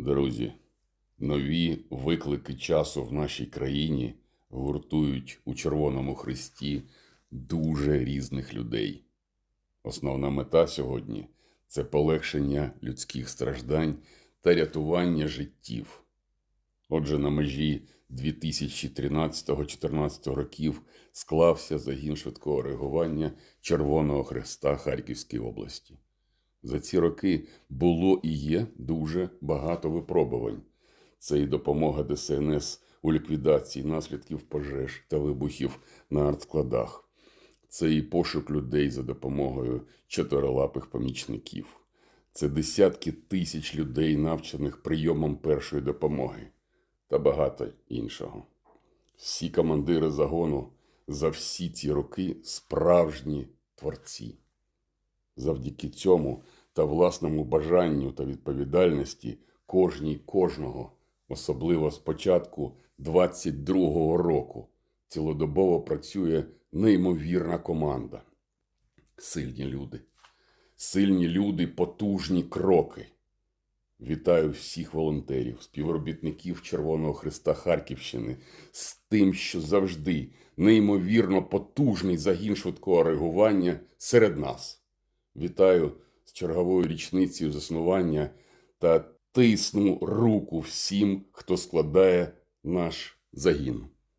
Друзі, нові виклики часу в нашій країні гуртують у Червоному Христі дуже різних людей. Основна мета сьогодні це полегшення людських страждань та рятування життів. Отже, на межі 2013-14 років склався загін швидкого реагування Червоного Хреста Харківської області. За ці роки було і є дуже багато випробувань. Це і допомога ДСНС у ліквідації наслідків пожеж та вибухів на артскладах. Це і пошук людей за допомогою чотирилапих помічників. Це десятки тисяч людей, навчених прийомом першої допомоги та багато іншого. Всі командири загону за всі ці роки справжні творці. Завдяки цьому та власному бажанню та відповідальності кожній кожного, особливо з початку 22-го року, цілодобово працює неймовірна команда. Сильні люди. Сильні люди, потужні кроки. Вітаю всіх волонтерів, співробітників Червоного Христа Харківщини з тим, що завжди неймовірно потужний загін швидкого реагування серед нас. Вітаю з черговою річницею заснування та тисну руку всім, хто складає наш загін.